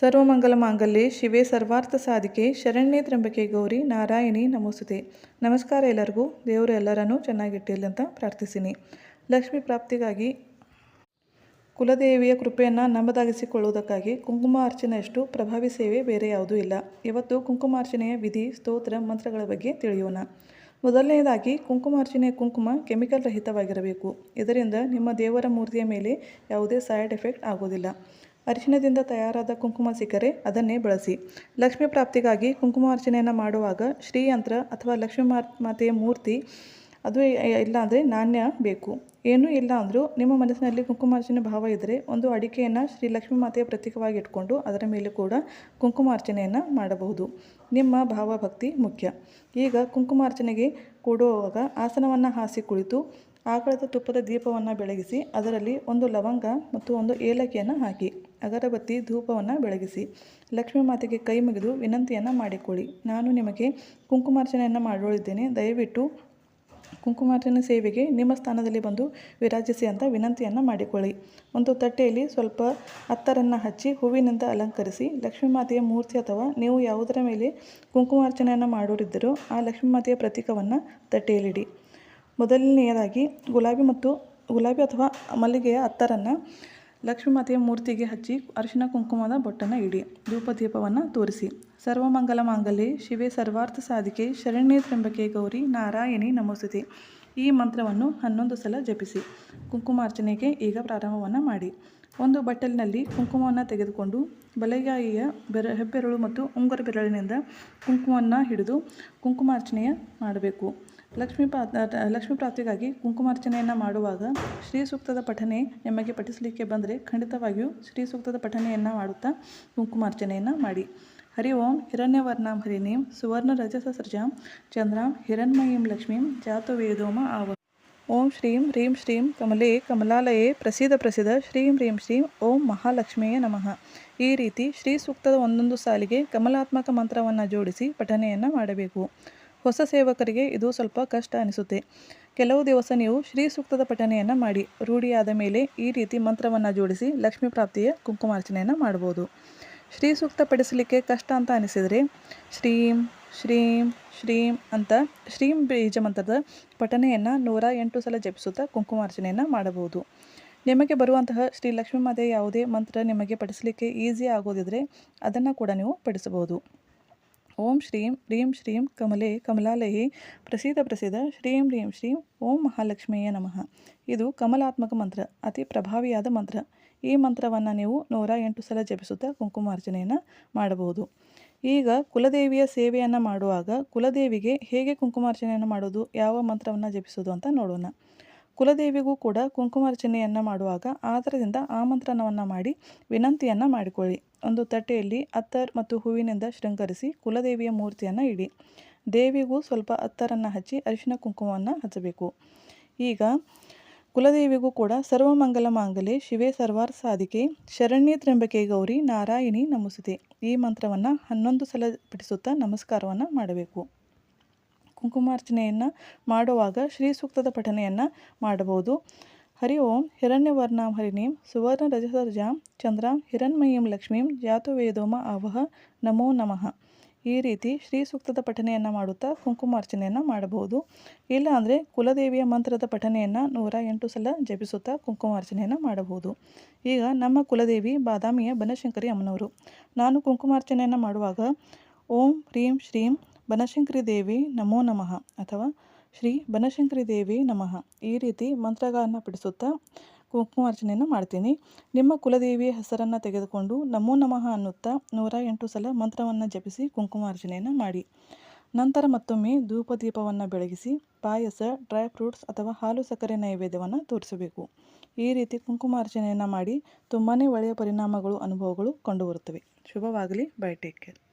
ಸರ್ವಮಂಗಲ ಮಾಂಗಲ್ಯೆ ಶಿವೆ ಸರ್ವಾರ್ಥ ಸಾಧಿಕೆ ಶರಣ್ಯ ತ್ರಂಬಕೆ ಗೌರಿ ನಾರಾಯಣಿ ನಮೋಸ್ತುತೆ ನಮಸ್ಕಾರ ಎಲ್ಲರಿಗೂ. ದೇವರು ಎಲ್ಲರನ್ನೂ ಚೆನ್ನಾಗಿಟ್ಟಿರಲಿ ಅಂತ ಪ್ರಾರ್ಥಿಸಿನಿ. ಲಕ್ಷ್ಮಿ ಪ್ರಾಪ್ತಿಗಾಗಿ ಕುಲದೇವಿಯ ಕೃಪೆಯನ್ನು ನಮ್ಮದಾಗಿಸಿಕೊಳ್ಳುವುದಕ್ಕಾಗಿ ಕುಂಕುಮ ಅರ್ಚನೆಯಷ್ಟು ಪ್ರಭಾವಿ ಸೇವೆ ಬೇರೆ ಯಾವುದೂ ಇಲ್ಲ. ಇವತ್ತು ಕುಂಕುಮಾರ್ಚನೆಯ ವಿಧಿ, ಸ್ತೋತ್ರ, ಮಂತ್ರಗಳ ಬಗ್ಗೆ ತಿಳಿಯೋಣ. ಮೊದಲನೆಯದಾಗಿ ಕುಂಕುಮಾರ್ಚನೆಯ ಕುಂಕುಮ ಕೆಮಿಕಲ್ ರಹಿತವಾಗಿರಬೇಕು. ಇದರಿಂದ ನಿಮ್ಮ ದೇವರ ಮೂರ್ತಿಯ ಮೇಲೆ ಯಾವುದೇ ಸೈಡ್ ಎಫೆಕ್ಟ್ ಆಗೋದಿಲ್ಲ. ಅರಿಶಿಣದಿಂದ ತಯಾರಾದ ಕುಂಕುಮ ಸಿಕ್ಕರೆ ಅದನ್ನೇ ಬಳಸಿ. ಲಕ್ಷ್ಮೀ ಪ್ರಾಪ್ತಿಗಾಗಿ ಕುಂಕುಮಾರ್ಚನೆಯನ್ನು ಮಾಡುವಾಗ ಶ್ರೀಯಂತ್ರ ಅಥವಾ ಲಕ್ಷ್ಮೀ ಮಾತೆಯ ಮೂರ್ತಿ ಅದು ಇಲ್ಲ ಅಂದರೆ ನಾಣ್ಯ ಬೇಕು. ಏನೂ ಇಲ್ಲ ಅಂದರೂ ನಿಮ್ಮ ಮನಸ್ಸಿನಲ್ಲಿ ಕುಂಕುಮಾರ್ಚನೆ ಭಾವ ಇದ್ದರೆ ಒಂದು ಅಡಿಕೆಯನ್ನು ಶ್ರೀ ಲಕ್ಷ್ಮೀ ಮಾತೆಯ ಪ್ರತೀಕವಾಗಿ ಇಟ್ಕೊಂಡು ಅದರ ಮೇಲೆ ಕೂಡ ಕುಂಕುಮಾರ್ಚನೆಯನ್ನು ಮಾಡಬಹುದು. ನಿಮ್ಮ ಭಾವಭಕ್ತಿ ಮುಖ್ಯ. ಈಗ ಕುಂಕುಮಾರ್ಚನೆಗೆ ಕೂಡುವಾಗ ಆಸನವನ್ನು ಹಾಸಿ ಕುಳಿತು ಆಕಳದ ತುಪ್ಪದ ದೀಪವನ್ನು ಬೆಳಗಿಸಿ, ಅದರಲ್ಲಿ ಒಂದು ಲವಂಗ ಮತ್ತು ಒಂದು ಏಲಕ್ಕಿಯನ್ನು ಹಾಕಿ, ಅಗರಬತ್ತಿ ಧೂಪವನ್ನು ಬೆಳಗಿಸಿ. ಲಕ್ಷ್ಮೀ ಮಾತೆಗೆ ಕೈ ಮುಗಿದು ವಿನಂತಿಯನ್ನು ಮಾಡಿಕೊಳ್ಳಿ. ನಾನು ನಿಮಗೆ ಕುಂಕುಮಾರ್ಚನೆಯನ್ನು ಮಾಡೋಳಿದ್ದೇನೆ. ದಯವಿಟ್ಟು ಕುಂಕುಮಾರ್ಚನೆ ಸೇವೆಗೆ ನಿಮ್ಮ ಸ್ಥಾನದಲ್ಲಿ ಬಂದು ವಿರಾಜಿಸಿ ಅಂತ ವಿನಂತಿಯನ್ನು ಮಾಡಿಕೊಳ್ಳಿ. ಒಂದು ತಟ್ಟೆಯಲ್ಲಿ ಸ್ವಲ್ಪ ಅತ್ತರನ್ನು ಹಚ್ಚಿ ಹೂವಿನಿಂದ ಅಲಂಕರಿಸಿ, ಲಕ್ಷ್ಮೀ ಮಾತೆಯ ಮೂರ್ತಿ ಅಥವಾ ನೀವು ಯಾವುದರ ಮೇಲೆ ಕುಂಕುಮಾರ್ಚನೆಯನ್ನು ಮಾಡೋರಿದ್ದರೂ, ಆ ಲಕ್ಷ್ಮೀ ಮಾತೆಯ ಪ್ರತೀಕವನ್ನು ತಟ್ಟೆಯಲ್ಲಿಡಿ. ಮೊದಲನೆಯದಾಗಿ ಗುಲಾಬಿ ಮತ್ತು ಗುಲಾಬಿ ಅಥವಾ ಮಲ್ಲಿಗೆಯ ಅತ್ತರನ್ನು ಲಕ್ಷ್ಮೀ ಮಾತೆಯ ಮೂರ್ತಿಗೆ ಹಚ್ಚಿ ಅರಿಶಿನ ಕುಂಕುಮದ ಬೊಟ್ಟನ್ನು ಇಡಿ. ಧೂಪ ದೀಪವನ್ನು ತೋರಿಸಿ. ಸರ್ವಮಂಗಲ ಮಾಂಗಲ್ಯ, ಶಿವೆ ಸರ್ವಾರ್ಥ ಸಾಧಿಕೆ, ಶರಣ್ಯ ತ್ರಂಬಕೆ ಗೌರಿ, ನಾರಾಯಣಿ ನಮೋಸ್ತುತಿ ಈ ಮಂತ್ರವನ್ನು ಹನ್ನೊಂದು ಸಲ ಜಪಿಸಿ. ಕುಂಕುಮಾರ್ಚನೆಗೆ ಈಗ ಪ್ರಾರಂಭವನ್ನು ಮಾಡಿ. ಒಂದು ಬಟ್ಟಲಿನಲ್ಲಿ ಕುಂಕುಮವನ್ನು ತೆಗೆದುಕೊಂಡು ಬಲಗಾಯಿಯ ಬೆರ, ಹೆಬ್ಬೆರಳು ಮತ್ತು ಉಂಗುರ ಬೆರಳಿನಿಂದ ಕುಂಕುಮವನ್ನು ಹಿಡಿದು ಕುಂಕುಮಾರ್ಚನೆಯ ಮಾಡಬೇಕು. ಲಕ್ಷ್ಮೀ ಪಾ ಲಕ್ಷ್ಮೀ ಪ್ರಾಪ್ತಿಗಾಗಿ ಕುಂಕುಮಾರ್ಚನೆಯನ್ನು ಮಾಡುವಾಗ ಶ್ರೀ ಸೂಕ್ತದ ಪಠನೆ ನಿಮಗೆ ಪಠಿಸಲಿಕ್ಕೆ ಬಂದರೆ ಖಂಡಿತವಾಗಿಯೂ ಶ್ರೀ ಸೂಕ್ತದ ಪಠನೆಯನ್ನು ಮಾಡುತ್ತಾ ಕುಂಕುಮಾರ್ಚನೆಯನ್ನು ಮಾಡಿ. ಹರಿ ಓಂ ಹಿರಣ್ಯವರ್ಣಾಂ ಹರಿಣೀಂ ಸುವರ್ಣ ರಜಸ ಸೃಜಾಂ ಚಂದ್ರಾಂ ಹಿರಣ್ಮಯೀಂ ಲಕ್ಷ್ಮೀಂ ಜಾತ ವೇದೋಮ ಆವ ಓಂ ಶ್ರೀಂ ಹ್ರೀಂ ಶ್ರೀಂ ಕಮಲೇ ಕಮಲಾಲಯೇ ಪ್ರಸಿದ್ಧ ಪ್ರಸಿದ್ಧ ಶ್ರೀಂ ಹ್ರೀಂ ಶ್ರೀಂ ಓಂ ಮಹಾಲಕ್ಷ್ಮಿಯೇ ನಮಃ. ಈ ರೀತಿ ಶ್ರೀ ಸೂಕ್ತದ ಒಂದೊಂದು ಸಾಲಿಗೆ ಕಮಲಾತ್ಮಕ ಮಂತ್ರವನ್ನು ಜೋಡಿಸಿ ಪಠನೆಯನ್ನು ಮಾಡಬೇಕು. ಹೊಸ ಸೇವಕರಿಗೆ ಇದು ಸ್ವಲ್ಪ ಕಷ್ಟ ಅನಿಸುತ್ತೆ. ಕೆಲವು ದಿವಸ ನೀವು ಶ್ರೀ ಸೂಕ್ತದ ಪಠನೆಯನ್ನು ಮಾಡಿ, ರೂಢಿಯಾದ ಮೇಲೆ ಈ ರೀತಿ ಮಂತ್ರವನ್ನು ಜೋಡಿಸಿ ಲಕ್ಷ್ಮೀ ಪ್ರಾಪ್ತಿಯ ಕುಂಕುಮಾರ್ಚನೆಯನ್ನು ಮಾಡ್ಬೋದು. ಶ್ರೀ ಸೂಕ್ತ ಪಡಿಸಲಿಕ್ಕೆ ಕಷ್ಟ ಅಂತ ಅನಿಸಿದರೆ, ಶ್ರೀಂ ಶ್ರೀಂ ಶ್ರೀಂ ಅಂತ ಶ್ರೀಂ ಬೀಜ ಮಂತ್ರದ ಪಠನೆಯನ್ನು ನೂರ ಎಂಟು ಸಲ ಜಪಿಸುತ್ತಾ ಕುಂಕುಮಾರ್ಚನೆಯನ್ನು ಮಾಡಬಹುದು. ನಿಮಗೆ ಬರುವಂತಹ ಶ್ರೀ ಲಕ್ಷ್ಮೀ ಮಾತೆಯ ಯಾವುದೇ ಮಂತ್ರ ನಿಮಗೆ ಪಡಿಸಲಿಕ್ಕೆ ಈಸಿ ಆಗೋದಿದ್ರೆ ಅದನ್ನು ಕೂಡ ನೀವು ಪಡಿಸಬಹುದು ಓಂ ಶ್ರೀಂ, ಹ್ರೀಂ ಶ್ರೀಂ, ಕಮಲೆ, ಕಮಲಾಲಯೇ, ಪ್ರಸಿದ್ಧ ಪ್ರಸಿದ್ಧ ಶ್ರೀಂ, ಹ್ರೀಂ ಶ್ರೀಂ, ಓಂ ಮಹಾಲಕ್ಷ್ಮಿಯೇ ನಮಃ. ಇದು ಕಮಲಾತ್ಮಕ ಮಂತ್ರ, ಅತಿ ಪ್ರಭಾವಿಯಾದ ಮಂತ್ರ. ಈ ಮಂತ್ರವನ್ನು ನೀವು ನೂರ ಎಂಟು ಸಲ ಜಪಿಸುತ್ತಾ ಕುಂಕುಮಾರ್ಚನೆಯನ್ನು ಮಾಡಬಹುದು. ಈಗ ಕುಲದೇವಿಯ ಸೇವೆಯನ್ನು ಮಾಡುವಾಗ ಕುಲದೇವಿಗೆ ಹೇಗೆ ಕುಂಕುಮಾರ್ಚನೆಯನ್ನು ಮಾಡೋದು, ಯಾವ ಮಂತ್ರವನ್ನು ಜಪಿಸೋದು ಅಂತ ನೋಡೋಣ. ಕುಲದೇವಿಗೂ ಕೂಡ ಕುಂಕುಮಾರ್ಚನೆಯನ್ನು ಮಾಡುವಾಗ ಆದರದಿಂದ ಆಮಂತ್ರಣವನ್ನು ಮಾಡಿ ವಿನಂತಿಯನ್ನು ಮಾಡಿಕೊಳ್ಳಿ. ಒಂದು ತಟ್ಟೆಯಲ್ಲಿ ಅತ್ತರ್ ಮತ್ತು ಹೂವಿನಿಂದ ಶೃಂಗರಿಸಿ ಕುಲದೇವಿಯ ಮೂರ್ತಿಯನ್ನು ಇಡಿ. ದೇವಿಗೂ ಸ್ವಲ್ಪ ಅತ್ತರನ್ನು ಹಚ್ಚಿ ಅರಿಶಿನ ಕುಂಕುಮವನ್ನು ಹಚ್ಚಬೇಕು. ಈಗ ಕುಲದೇವಿಗೂ ಕೂಡ ಸರ್ವಮಂಗಲ ಮಾಂಗಲ್ಯ, ಶಿವೆ ಸರ್ವಾರ್ ಸಾಧಿಕೆ, ಶರಣ್ಯ ತ್ರಂಬಕೆ ಗೌರಿ, ನಾರಾಯಣಿ ನಮಸ್ತೆ. ಈ ಮಂತ್ರವನ್ನು ಹನ್ನೊಂದು ಸಲ ಪಠಿಸುತ್ತಾ ನಮಸ್ಕಾರವನ್ನು ಮಾಡಬೇಕು. ಕುಂಕುಮಾರ್ಚನೆಯನ್ನು ಮಾಡುವಾಗ ಶ್ರೀ ಸೂಕ್ತದ ಪಠನೆಯನ್ನು ಮಾಡಬಹುದು. ಹರಿ ಓಂ ಹಿರಣ್ಯವರ್ಣಾಂ ಹರಿಣೀಂ ಸುವರ್ಣ ರಜಸರ್ಜಾಂ ಚಂದ್ರಾಂ ಹಿರಣ್ಮಯೀಂ ಲಕ್ಷ್ಮೀಂ ಜಾತು ವೇದೋಮ ಆವಹ ನಮೋ ನಮಃ. ಈ ರೀತಿ ಶ್ರೀ ಸೂಕ್ತದ ಪಠನೆಯನ್ನು ಮಾಡುತ್ತಾ ಕುಂಕುಮಾರ್ಚನೆಯನ್ನು ಮಾಡಬಹುದು. ಇಲ್ಲಾಂದರೆ ಕುಲದೇವಿಯ ಮಂತ್ರದ ಪಠನೆಯನ್ನು ನೂರ ಎಂಟು ಸಲ ಜಪಿಸುತ್ತಾ ಕುಂಕುಮಾರ್ಚನೆಯನ್ನು ಮಾಡಬಹುದು. ಈಗ ನಮ್ಮ ಕುಲದೇವಿ ಬಾದಾಮಿಯ ಬನಶಂಕರಿ ಅಮ್ಮನವರು. ನಾನು ಕುಂಕುಮಾರ್ಚನೆಯನ್ನು ಮಾಡುವಾಗ ಓಂ, ಹ್ರೀಂ, ಶ್ರೀಂ ಬನಶಂಕರಿ ದೇವಿ ನಮೋ ನಮಃ ಅಥವಾ ಶ್ರೀ ಬನಶಂಕರಿ ದೇವಿ ನಮಃ ಈ ರೀತಿ ಮಂತ್ರಗಳನ್ನು ಪಡಿಸುತ್ತಾ ಕುಂಕುಮಾರ್ಚನೆಯನ್ನು ಮಾಡ್ತೀನಿ. ನಿಮ್ಮ ಕುಲದೇವಿಯ ಹೆಸರನ್ನು ತೆಗೆದುಕೊಂಡು ನಮೋ ನಮಃ ಅನ್ನುತ್ತಾ ನೂರ ಎಂಟು ಸಲ ಮಂತ್ರವನ್ನು ಜಪಿಸಿ ಕುಂಕುಮಾರ್ಚನೆಯನ್ನು ಮಾಡಿ. ನಂತರ ಮತ್ತೊಮ್ಮೆ ಧೂಪ ದೀಪವನ್ನು ಬೆಳಗಿಸಿ ಪಾಯಸ, ಡ್ರೈ ಫ್ರೂಟ್ಸ್ ಅಥವಾ ಹಾಲು ಸಕ್ಕರೆ ನೈವೇದ್ಯವನ್ನು ತೋರಿಸಬೇಕು. ಈ ರೀತಿ ಕುಂಕುಮಾರ್ಚನೆಯನ್ನು ಮಾಡಿ ತುಂಬಾ ಒಳ್ಳೆಯ ಪರಿಣಾಮಗಳು, ಅನುಭವಗಳು ಕಂಡುಬರುತ್ತವೆ. ಶುಭವಾಗಲಿ. Bye take care.